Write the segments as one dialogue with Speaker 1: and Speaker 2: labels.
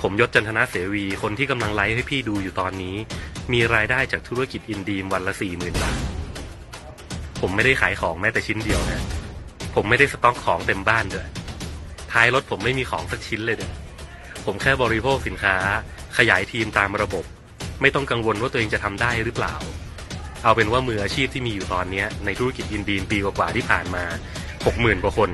Speaker 1: ผมยศจันทนาเสวี คนที่กำลังไลฟ์ให้พี่ดูอยู่ตอนนี้ มีรายได้จากธุรกิจอินดีมวันละสี่หมื่นบาท ผมไม่ได้ขายของแม้แต่ชิ้นเดียวนะ ผมไม่ได้สต็อกของเต็มบ้านด้วย ท้ายรถผมไม่มีของสักชิ้นเลยเนี่ยผมแค่บริโภคสินค้า ขยายทีมตามระบบ ไม่ต้องกังวลว่าตัวเองจะทำได้หรือเปล่า เอาเป็นว่ามืออาชีพที่มีอยู่ตอนนี้ในธุรกิจอินดีมปีกว่าๆที่ผ่านมาหกหมื่นกว่าคน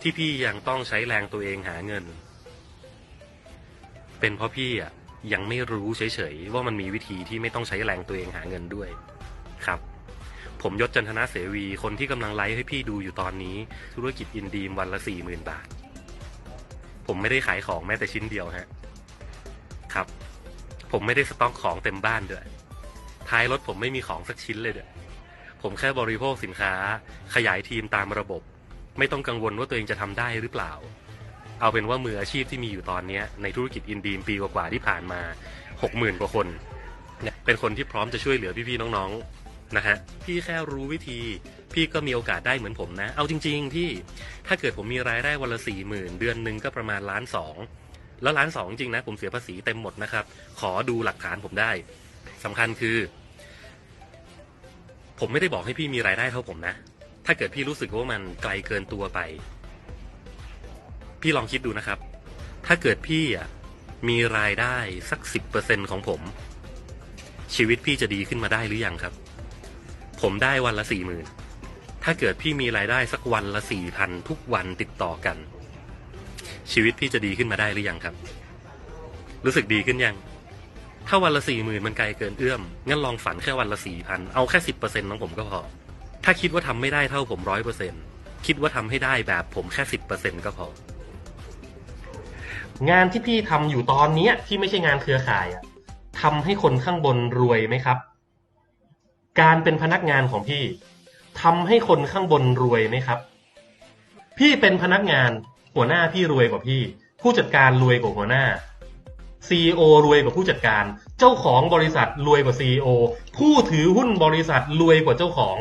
Speaker 1: ที่พี่ยังต้องใช้แรงตัวเองหาเงิน เป็นเพราะพี่อะยังไม่รู้เฉยๆว่ามันมีวิธีที่ไม่ต้องใช้แรงตัวเองหาเงินด้วยครับ ผมยศจันทนาเสวีคนที่กำลังไลฟ์ให้พี่ดูอยู่ตอนนี้ ธุรกิจอินดีมวันละสี่หมื่นบาท ผมไม่ได้ขายของแม้แต่ชิ้นเดียวฮะครับ ผมไม่ได้สต็อกของเต็มบ้านด้วยท้ายรถผมไม่มีของสักชิ้นเลยเด้อผมแค่บริโภคสินค้า ขยายทีมตามระบบ ไม่ต้องกังวลว่าตัวเองจะทำได้หรือเปล่า เอาเป็นว่ามืออาชีพที่มีอยู่ตอนนี้ในธุรกิจอินดีมปีกว่าๆที่ผ่านมาหกหมื่นกว่าคนเนี่ยเป็นคนที่พร้อมจะช่วยเหลือพี่ๆน้องๆนะฮะพี่แค่รู้วิธี พี่ก็มีโอกาสได้เหมือนผมนะ เอาจริงๆพี่ถ้าเกิดผมมีรายได้วันละสี่หมื่นเดือนหนึ่งก็ประมาณล้านสองแล้วล้านสองจริงนะผมเสียภาษีเต็มหมดนะครับ ขอดูหลักฐานผมได้สำคัญคือ ผมไม่ได้บอกให้พี่มีรายได้เท่าผมนะ ถ้าเกิดพี่รู้สึกว่ามันไกลเกินตัวไป พี่ลองคิดดูนะครับ ถ้าเกิดพี่อะมีรายได้สักสิบเปอร์เซ็นของผม ชีวิตพี่จะดีขึ้นมาได้หรือยังครับ ผมได้วันละสี่หมื่นถ้าเกิดพี่มีรายได้สักวันละสี่พันทุกวันติดต่อกัน ชีวิตพี่จะดีขึ้นมาได้หรือยังครับ รู้สึกดีขึ้นยัง ถ้าวันละสี่หมื่นมันไกลเกินเอื้อมงั้นลองฝันแค่วันละสี่พันเอาแค่สิบเปอร์เซ็นต์ของผมก็พอ ถ้าคิดว่าทำไม่ได้เท่าผมร้อยเปอร์เซ็นคิดว่าทำให้ได้แบบผมแค่สิบเปอร์เซ็นก็พองานที่พี่ทำอยู่ตอนเนี้ย ที่ไม่ใช่งานเครือข่ายอะทำให้คนข้างบนรวยไหมครับ การเป็นพนักงานของพี่ทำให้คนข้างบนรวยไหมครับ พี่เป็นพนักงาน หัวหน้าพี่รวยกว่าพี่ ผู้จัดการรวยกว่าหัวหน้า CEO รวยกว่าผู้จัดการ เจ้าของบริษัทรวยกว่า CEO ผู้ถือหุ้นบริษัทรวยกว่าเจ้าของ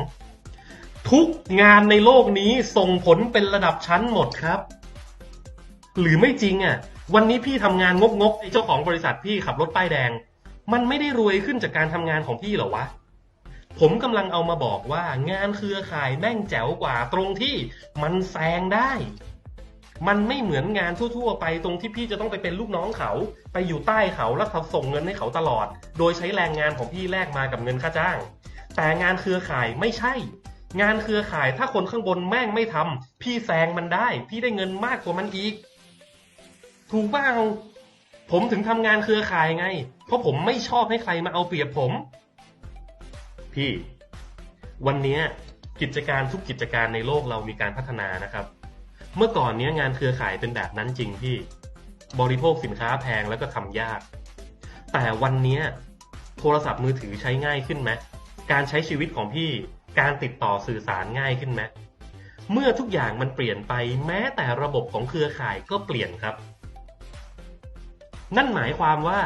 Speaker 1: ทุกงานในโลกนี้ส่งผลเป็นระดับชั้นหมดครับ หรือไม่จริงอะ วันนี้พี่ทำงานงกงกไอ้เจ้าของบริษัทพี่ขับรถป้ายแดง มันไม่ได้รวยขึ้นจากการทำงานของพี่หรอวะผมกำลังเอามาบอกว่างานเครือข่ายแม่งแจ๋วกว่าตรงที่มันแซงได้ มันไม่เหมือนงานทั่วๆ ไปตรงที่พี่จะต้องไปเป็นลูกน้องเขา ไปอยู่ใต้เขาแล้วเขาส่งเงินให้เขาตลอด โดยใช้แรงงานของพี่แลกมากับเงินค่าจ้าง แต่งานเครือข่ายไม่ใช่ งานเครือข่ายถ้าคนข้างบนแม่งไม่ทำพี่แซงมันได้ พี่ได้เงินมากกว่ามันอีก ถูกเปล่าผมถึงทำงานเครือข่ายไง เพราะผมไม่ชอบให้ใครมาเอาเปรียบผม พี่ วันนี้กิจการทุกกิจการในโลกเรามีการพัฒนานะครับ เมื่อก่อนเนี้ยงานเครือข่ายเป็นแบบนั้นจริงพี่ บริโภคสินค้าแพงแล้วก็ทำยาก แต่วันนี้โทรศัพท์มือถือใช้ง่ายขึ้นไหมการใช้ชีวิตของพี่ การติดต่อสื่อสารง่ายขึ้นไหมเมื่อทุกอย่างมันเปลี่ยนไปแม้แต่ระบบของเครือข่ายก็เปลี่ยนครับ นั่นหมายความว่า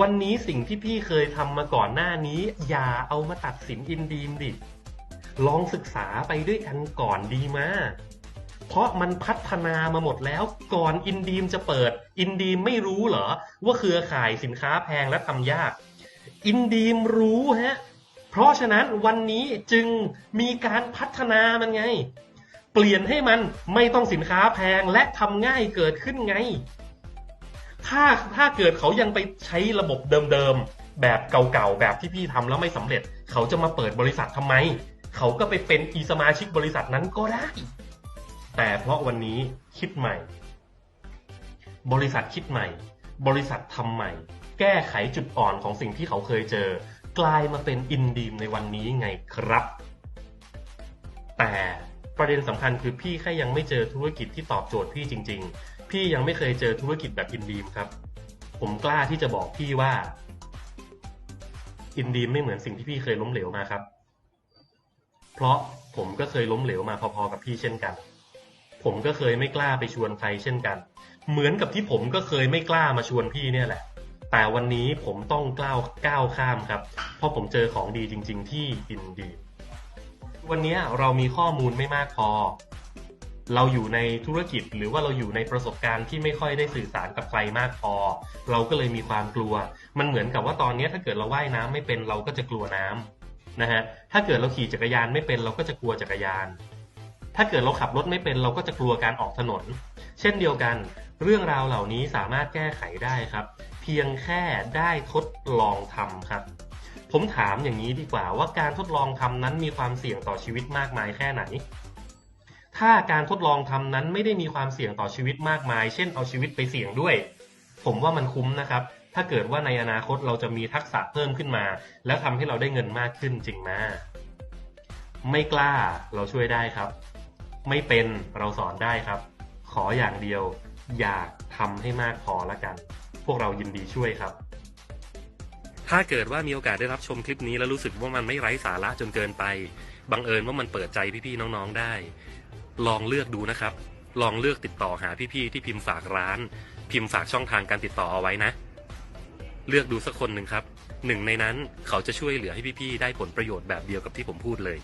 Speaker 1: วันนี้สิ่งที่พี่เคยทำมาก่อนหน้านี้ อย่าเอามาตัดสินอินดีมดิ ลองศึกษาไปด้วยกันก่อนดีมาเพราะมันพัฒนามาหมดแล้วก่อนอินดีมจะเปิด อินดีมไม่รู้เหรอ ว่าเครือข่ายสินค้าแพงและทำยาก อินดีมรู้ฮะ เพราะฉะนั้นวันนี้จึงมีการพัฒนามันไง เปลี่ยนให้มันไม่ต้องสินค้าแพงและทำง่ายเกิดขึ้นไง ถ้าถ้าเกิดเขายังไปใช้ระบบเดิมๆ แบบเก่าๆ แบบที่พี่ทำแล้วไม่สำเร็จ เขาจะมาเปิดบริษัททำไม เขาก็ไปเป็นอีสมาชิกบริษัทนั้นก็ได้ แต่เพราะวันนี้คิดใหม่ บริษัทคิดใหม่ บริษัททำใหม่ แก้ไขจุดอ่อนของสิ่งที่เขาเคยเจอ กลายมาเป็นอินดีมในวันนี้ไงครับ แต่ประเด็นสำคัญคือพี่แค่ยังไม่เจอธุรกิจที่ตอบโจทย์พี่จริง ๆ พี่ยังไม่เคยเจอธุรกิจแบบอินดีมครับ ผมกล้าที่จะบอกพี่ว่า อินดีมไม่เหมือนสิ่งที่พี่เคยล้มเหลวมาครับ เพราะผมก็เคยล้มเหลวมาพอๆกับพี่เช่นกัน ผมก็เคยไม่กล้าไปชวนใครเช่นกัน เหมือนกับที่ผมก็เคยไม่กล้ามาชวนพี่เนี่ยแหละ แต่วันนี้ผมต้องกล้าวก้าวข้ามครับ เพราะผมเจอของดีจริง ๆ ที่อินดี วันนี้เรามีข้อมูลไม่มากพอ เราอยู่ในธุรกิจหรือว่าเราอยู่ในประสบการณ์ที่ไม่ค่อยได้สื่อสารกับใครมากพอ เราก็เลยมีความกลัว มันเหมือนกับว่าตอนนี้ถ้าเกิดเราว่ายน้ำไม่เป็นเราก็จะกลัวน้ำนะฮะ ถ้าเกิดเราขี่จักรยานไม่เป็นเราก็จะกลัวจักรยาน ถ้าเกิดเราขับรถไม่เป็นเราก็จะกลัวการออกถนน เช่นเดียวกัน เรื่องราวเหล่านี้สามารถแก้ไขได้ครับ เพียงแค่ได้ทดลองทำครับ ผมถามอย่างนี้ดีกว่าว่าการทดลองทำนั้นมีความเสี่ยงต่อชีวิตมากมายแค่ไหน ถ้าการทดลองทำนั้นไม่ได้มีความเสี่ยงต่อชีวิตมากมาย เช่นเอาชีวิตไปเสี่ยงด้วย ผมว่ามันคุ้มนะครับ ถ้าเกิดว่าในอนาคตเราจะมีทักษะเพิ่มขึ้นมา แล้วทำให้เราได้เงินมากขึ้นจริงไหมไม่กล้าเราช่วยได้ครับ ไม่เป็นเราสอนได้ครับ ขออย่างเดียว อยากทำให้มากพอละกัน วกเรายินดีช่วยครับ ถ้าเกิดว่ามีโอกาสได้รับชมคลิปนี้แล้วรู้สึกว่ามันไม่ไร้สาระจนเกินไป บังเอิญว่ามันเปิดใจพี่ๆน้องๆได้ ลองเลือกดูนะครับ ลองเลือกติดต่อหาพี่ๆที่พิมพ์ฝากร้าน พิมพ์ฝากช่องทางการติดต่อเอาไว้นะ เลือกดูสักคนหนึ่งครับหนึ่งในนั้นเขาจะช่วยเหลือให้พี่ๆได้ผลประโยชน์แบบเดียวกับที่ผมพูดเลย